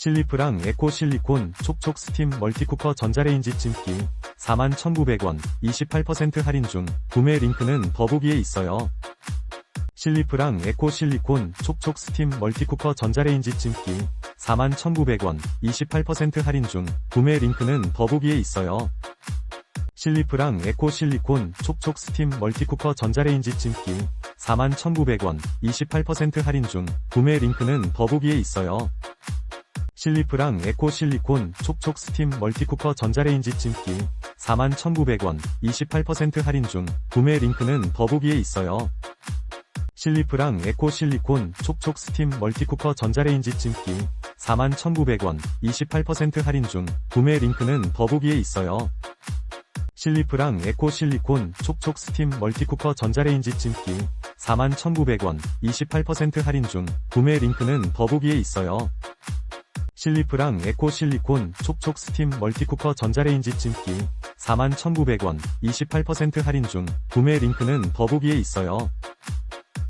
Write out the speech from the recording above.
실리프랑 에코 실리콘 촉촉 스팀 멀티쿠커 전자레인지 찜기 41,900원 28% 할인 중 구매 링크는 더보기에 있어요. 실리프랑 에코 실리콘 촉촉 스팀 멀티쿠커 전자레인지 찜기 41,900원 28% 할인 중 구매 링크는 더보기에 있어요. 실리프랑 에코 실리콘 촉촉 스팀 멀티쿠커 전자레인지 찜기 41,900원 28% 할인 중 구매 링크는 더보기에 있어요. 실리프랑 에코 실리콘 촉촉 스팀 멀티쿠커 전자레인지 찜기 41,900원 28% 할인 중 구매 링크는 더보기에 있어요. 실리프랑 에코 실리콘 촉촉 스팀 멀티쿠커 전자레인지 찜기 41,900원 28% 할인 중 구매 링크는 더보기에 있어요. 실리프랑 에코 실리콘 촉촉 스팀 멀티쿠커 전자레인지 찜기 41,900원 28% 할인 중 구매 링크는 더보기에 있어요. 실리프랑 에코 실리콘 촉촉 스팀 멀티쿠커 전자레인지 찜기 41,900원 28% 할인 중 구매 링크는 더보기에 있어요.